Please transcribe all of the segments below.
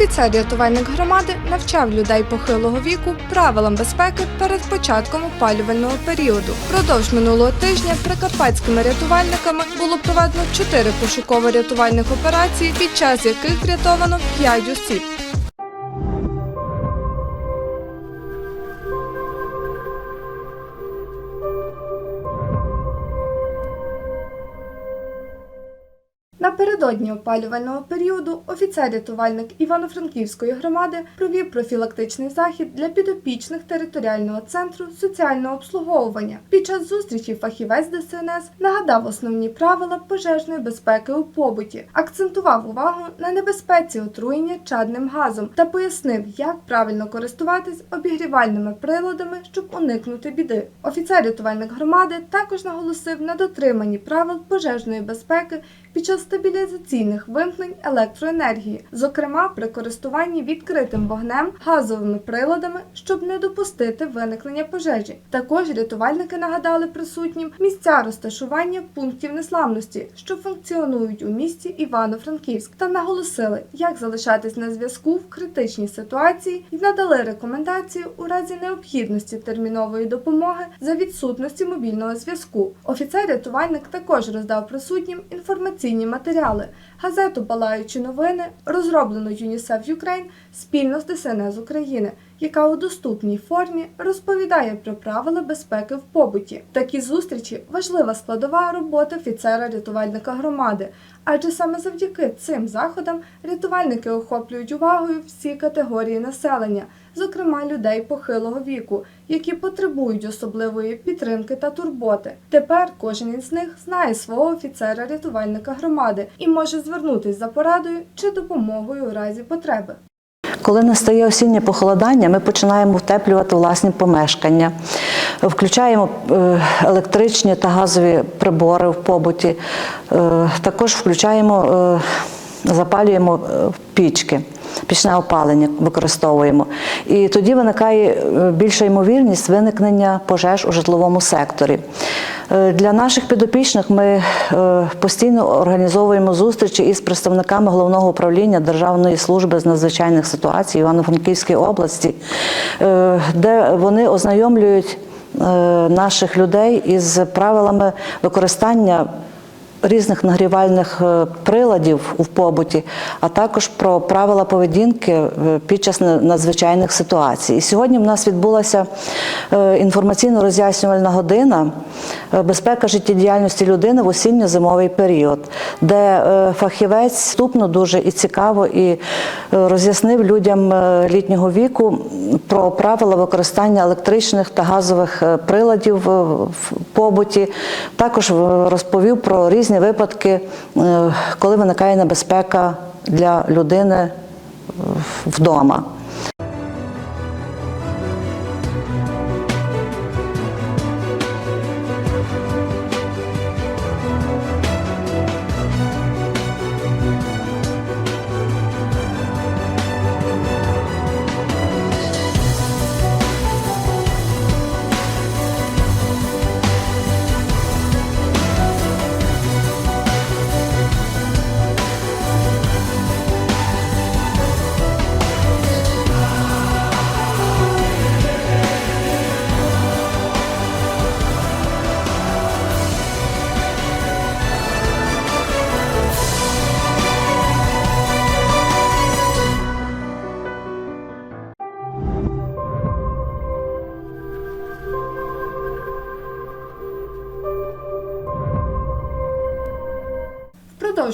Офіцер-рятувальник громади навчав людей похилого віку правилам безпеки перед початком опалювального періоду. Продовж минулого тижня прикарпатськими рятувальниками було проведено чотири пошуково-рятувальних операції, під час яких врятовано п'ять осіб. Напередодні опалювального періоду офіцер-рятувальник Івано-Франківської громади провів профілактичний захід для підопічних територіального центру соціального обслуговування. Під час зустрічі фахівець ДСНС нагадав основні правила пожежної безпеки у побуті, акцентував увагу на небезпеці отруєння чадним газом та пояснив, як правильно користуватись обігрівальними приладами, щоб уникнути біди. Офіцер-рятувальник громади також наголосив на дотриманні правил пожежної безпеки під час стабілізаційних вимкнень електроенергії, зокрема при користуванні відкритим вогнем газовими приладами, щоб не допустити виникнення пожежі. Також рятувальники нагадали присутнім місця розташування пунктів несламності, що функціонують у місті Івано-Франківськ, та наголосили, як залишатись на зв'язку в критичній ситуації і надали рекомендації у разі необхідності термінової допомоги за відсутності мобільного зв'язку. Офіцер-рятувальник також роздав присутнім інформаційні матеріали, газету Палаючі новини, розроблену ЮНІСЕФ Юкрейн спільно з ДСНС України, яка у доступній формі розповідає про правила безпеки в побуті. Такі зустрічі важлива складова роботи офіцера-рятувальника громади, адже саме завдяки цим заходам рятувальники охоплюють увагою всі категорії населення, зокрема людей похилого віку, які потребують особливої підтримки та турботи. Тепер кожен із них знає свого офіцера-рятувальника громади і може звернутись за порадою чи допомогою у разі потреби. Коли настає осіннє похолодання, ми починаємо втеплювати власні помешкання, включаємо е, електричні та газові прибори в побуті, е, також включаємо, е, запалюємо пічки. Пічне опалення використовуємо. І тоді виникає е, більша ймовірність виникнення пожеж у житловому секторі. Е, Для наших підопічних ми е, постійно організовуємо зустрічі із представниками головного управління Державної служби з надзвичайних ситуацій Івано-Франківської області, де вони ознайомлюють наших людей із правилами використання різних нагрівальних е, приладів у побуті, а також про правила поведінки е, під час на- надзвичайних ситуацій. І сьогодні в нас відбулася е, інформаційно-роз'яснювальна година е, безпека життєдіяльності людини в осінньо-зимовий період, де е, фахівець вступно дуже і цікаво і е, роз'яснив людям е, літнього віку про правила використання електричних та газових е, приладів е, в побуті. Також е, розповів про різні випадки, е, коли виникає небезпека для людини е, вдома.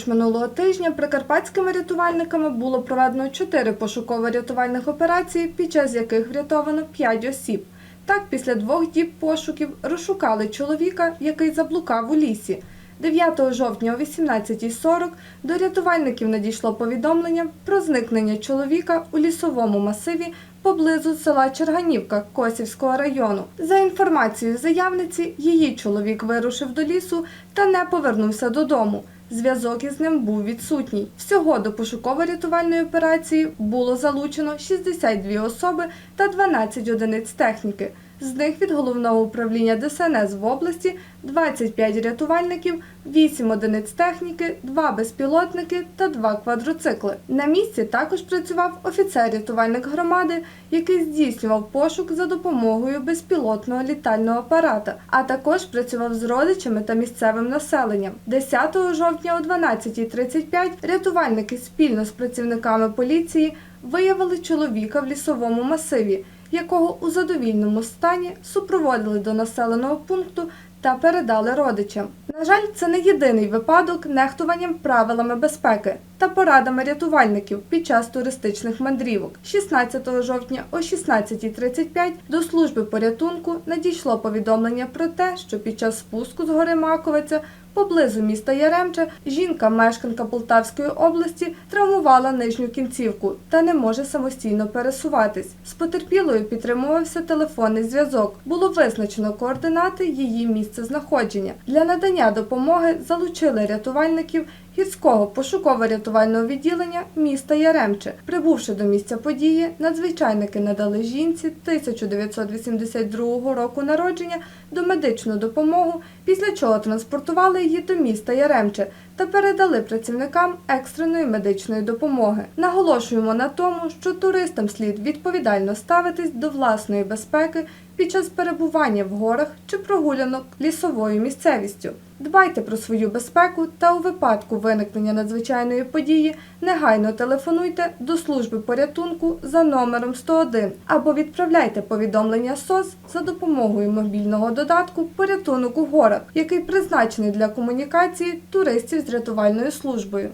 Минулого тижня прикарпатськими рятувальниками було проведено чотири пошуково-рятувальних операції, під час яких врятовано п'ять осіб. Так, після двох діб пошуків розшукали чоловіка, який заблукав у лісі. 9 жовтня о 18.40 до рятувальників надійшло повідомлення про зникнення чоловіка у лісовому масиві поблизу села Черганівка Косівського району. За інформацією заявниці, її чоловік вирушив до лісу та не повернувся додому. Зв'язок із ним був відсутній. Всього до пошуково-рятувальної операції було залучено 62 особи та 12 одиниць техніки. З них від головного управління ДСНС в області 25 рятувальників, 8 одиниць техніки, 2 безпілотники та 2 квадроцикли. На місці також працював офіцер-рятувальник громади, який здійснював пошук за допомогою безпілотного літального апарата, а також працював з родичами та місцевим населенням. 10 жовтня о 12.35 рятувальники спільно з працівниками поліції виявили чоловіка в лісовому масиві, якого у задовільному стані супроводили до населеного пункту та передали родичам. На жаль, це не єдиний випадок нехтуванням правилами безпеки та порадами рятувальників під час туристичних мандрівок. 16 жовтня о 16.35 до служби порятунку надійшло повідомлення про те, що під час спуску з гори Маковиця Поблизу міста Яремче жінка, мешканка Полтавської області, травмувала нижню кінцівку та не може самостійно пересуватись. З потерпілою підтримувався телефонний зв'язок. Було визначено координати її місця знаходження. Для надання допомоги залучили рятувальників гірського пошуково-рятувального відділення міста Яремче. Прибувши до місця події, надзвичайники надали жінці 1982 року народження домедичну допомогу, після чого транспортували її до міста Яремче та передали працівникам екстреної медичної допомоги. Наголошуємо на тому, що туристам слід відповідально ставитись до власної безпеки під час перебування в горах чи прогулянок лісовою місцевістю. Дбайте про свою безпеку та у випадку виникнення надзвичайної події негайно телефонуйте до служби порятунку за номером 101 або відправляйте повідомлення СОС за допомогою мобільного додатку Порятунок у горах, який призначений для комунікації туристів з рятувальною службою.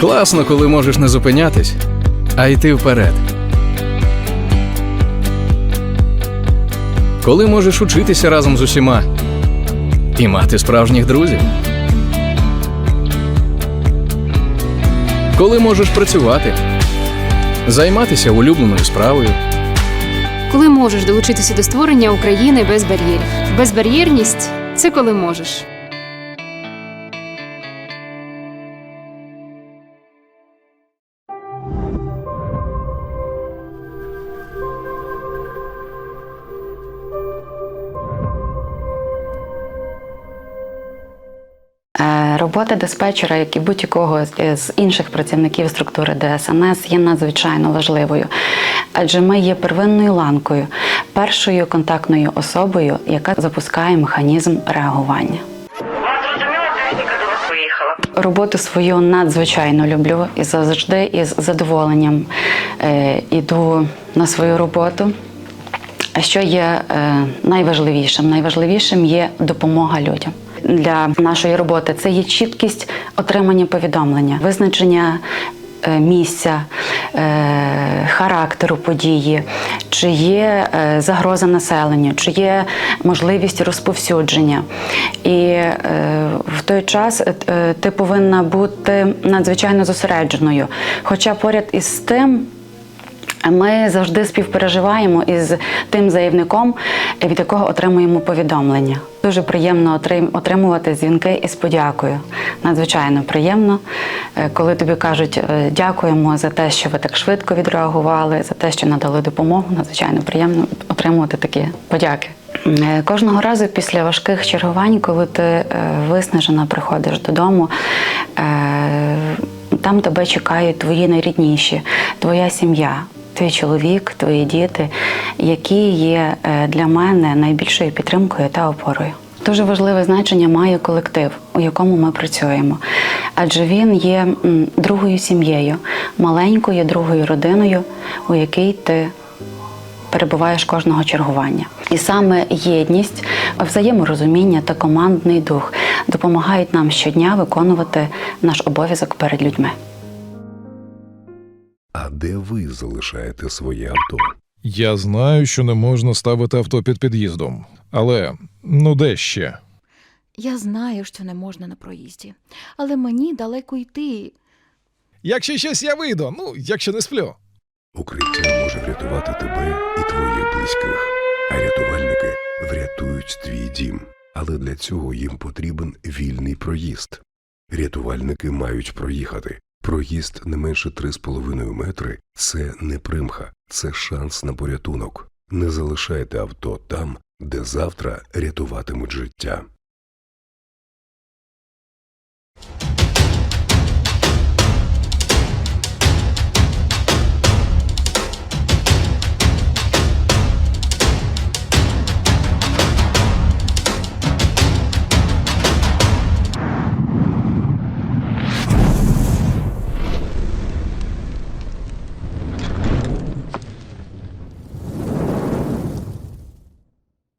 Класно, коли можеш не зупинятись, а йти вперед. Коли можеш учитися разом з усіма і мати справжніх друзів. Коли можеш працювати, займатися улюбленою справою. Коли можеш долучитися до створення України без бар'єрів. Безбар'єрність це коли можеш. Робота диспетчера, як і будь-якого з- інших працівників структури ДСНС, є надзвичайно важливою, адже ми є первинною ланкою, першою контактною особою, яка запускає механізм реагування. Роботу свою надзвичайно люблю і завжди із задоволенням е, іду на свою роботу. Що є е, найважливішим? Найважливішим є допомога людям. Для нашої роботи це є чіткість отримання повідомлення, визначення е, місця, е, характеру події, чи є е, загроза населенню, чи є можливість розповсюдження. І в той час ти повинна бути надзвичайно зосередженою. Хоча поряд із тим. Ми завжди співпереживаємо із тим заявником, від якого отримуємо повідомлення. Дуже приємно отрим- отримувати дзвінки із подякою. Надзвичайно приємно, е, коли тобі кажуть е, дякуємо за те, що ви так швидко відреагували, за те, що надали допомогу. Надзвичайно приємно отримувати такі подяки. Е, Кожного разу після важких чергувань, коли ти виснажена, приходиш додому. Там тебе чекають твої найрідніші, твоя сім'я, твій чоловік, твої діти, які є е, для мене найбільшою підтримкою та опорою. Дуже важливе значення має колектив, у якому ми працюємо, адже він є другою сім'єю, маленькою другою родиною, у якій ти перебуваєш кожного чергування. І саме єдність, взаєморозуміння та командний дух допомагають нам щодня виконувати наш обов'язок перед людьми. А де ви залишаєте своє авто? Я знаю, що не можна ставити авто під під'їздом, але ну де ще? Я знаю, що не можна на проїзді, але мені далеко йти. Якщо щось я вийду, ну якщо не сплю. Укриття може врятувати тебе і твоїх близьких, а рятувальники врятують твій дім. Але для цього їм потрібен вільний проїзд. Рятувальники мають проїхати, Проїзд не менше 3,5 метри це не примха, це шанс на порятунок. Не залишайте авто там, де завтра рятуватимуть життя.